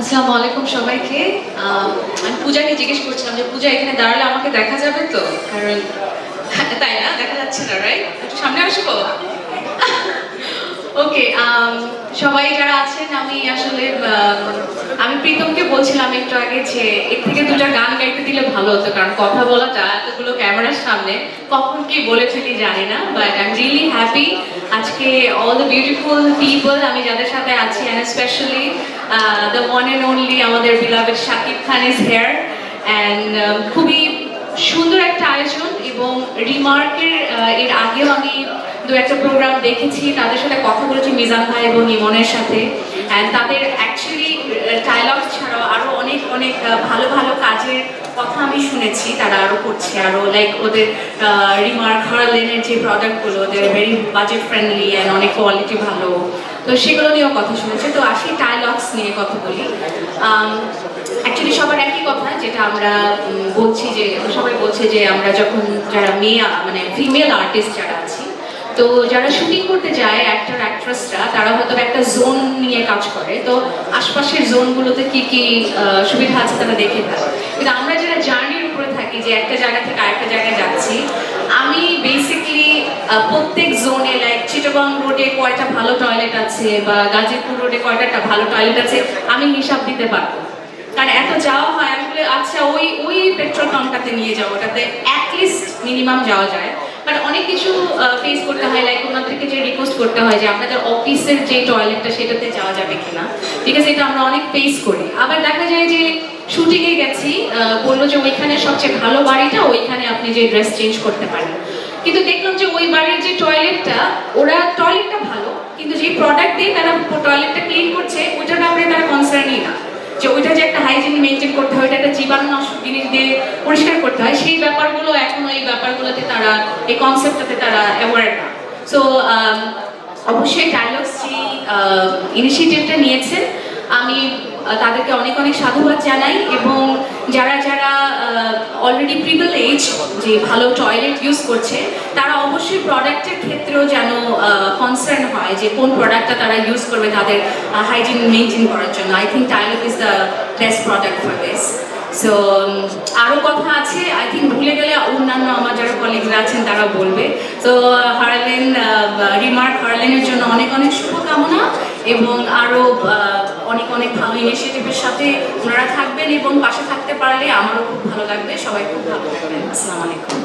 আসসালামু আলাইকুম সবাইকে। আমি পূজাকে জিজ্ঞেস করছিলাম যে, পূজা, এখানে দাঁড়ালে আমাকে দেখা যাবে তো? কারণ, তাই না? দেখা যাচ্ছে না রাইট একটু সামনে আসব? ওকে সবাই যারা আছেন, আমি আসলে আমি প্রীতমকে বলছিলাম একটু আগে যে, এর থেকে দুটা গান গাইতে দিলে ভালো হতো, কারণ কথা বলাটা এতগুলো ক্যামেরার সামনে, কখন কি বলে ফেলি জানি না but I am really happy আজকে অল দ্য বিউটিফুল পিপল আমি যাদের সাথে আছি and specially the one and only আমাদের beloved Shakib Khan is here and খুবই সুন্দর একটা আয়োজন এবং রিমার্কের এর আগেও আমি দু একটা প্রোগ্রাম দেখেছি। তাদের সাথে কথা বলেছি মিজান ভাই এবং ইমনের সাথে। অ্যান্ড তাদের অ্যাকচুয়ালি ডায়লগ ছাড়াও আরও অনেক অনেক আহ, ভালো ভালো কাজের কথা আমি শুনেছি। তারা আরও করছে আরও লাইক ওদের রিমার্ক হারলেনের যে প্রোডাক্টগুলো ওদের ভেরি বাজেট ফ্রেন্ডলি অ্যান্ড অনেক কোয়ালিটি ভালো। তো সেগুলো নিয়েও কথা শুনেছে। তো আসি নিয়ে কথা বলি। অ্যাকচুয়ালি সবার একই কথা, যেটা আমরা বলছি যে, সবাই বলছে যে আমরা যখন যারা মেয়ে মানে ফিমেল আর্টিস্ট যারা আছি, তো যারা শুটিং করতে যায় অ্যাক্টর অ্যাক্ট্রেসরা তারা হয়তো একটা জোন নিয়ে কাজ করে। তো আশপাশের জোনগুলোতে কি কি সুবিধা আছে তারা দেখে থাকে কিন্তু আমরা যারা জার্নির উপরে থাকি, যে একটা জায়গা থেকে আরেকটা জায়গায় যাচ্ছি, আমি বেসিকলি প্রত্যেক জোনে লাইক চিটাগং রোডে কয়টা ভালো টয়লেট আছে বা গাজীপুর রোডে কয়টা ভালো টয়লেট আছে, আমি হিসাব দিতে পারব। কারণ এত যাওয়া হয় আমি বলে আচ্ছা ওই ওই পেট্রোল পাম্পটাতে নিয়ে যাও ওটাতে অ্যাটলিস্ট মিনিমাম যাওয়া যায়। বাট অনেক কিছু ফেস করতে হয় লাইক ওনাদেরকে যে রিকোয়েস্ট করতে হয় যে আপনাদের অফিসের যে টয়লেটটা সেটাতে যাওয়া যাবে কিনা বিকজ এটা আমরা অনেক ফেস করি। আবার দেখা যায় যে শুটিংয়ে গেছি বলল যে ওইখানে সবচেয়ে ভালো বাড়িটা, ওইখানে আপনি যে ড্রেস চেঞ্জ করতে পারেন। কিন্তু দেখলাম যে বাড়ির যে টয়লেটটা ওরা টয়লেটটা ভালো, কিন্তু যে প্রোডাক্ট দিয়ে তারা টয়লেটটা ক্লিন করছে ওইটার ব্যাপারে তারা কনসার্নই না। যে ওইটা যে একটা হাইজিন মেনটেন করতে হয়, ওইটা একটা জীবাণুনাশক জিনিস দিয়ে পরিষ্কার করতে হয়, সেই ব্যাপারগুলো এখনও এই ব্যাপারগুলোতে তারা, এই কনসেপ্টটাতে তারা অ্যাওয়ার না। সো অবশ্যই ডায়লগস যে ইনিশিয়েটিভটা নিয়েছেন। আমি তাদেরকে অনেক অনেক সাধুবাদ জানাই এবং যারা যারা অলরেডি প্রিভিলেজ যে ভালো টয়লেট ইউজ করছে, তারা অবশ্যই প্রোডাক্টের ক্ষেত্রেও যেন কনসার্ন হয় যে কোন প্রোডাক্টটা তারা ইউজ করবে তাদের হাইজিন মেনটেন করার জন্য। I think Tylock is the best product for this so আরও কথা আছে আই থিঙ্ক ভুলে গেলে অন্যান্য আমার যারা কলিগরা আছেন তারা বলবে। তো হারলেন রিমার্ক হারলেনের জন্য অনেক অনেক শুভকামনা এবং আরও অনেক অনেক ভালো ইনিশিয়েটিভের সাথে ওনারা থাকবেন এবং পাশে থাকতে পারলে আমারও খুব ভালো লাগবে। সবাই খুব ভালো থাকবেন। আসসালামু আলাইকুম।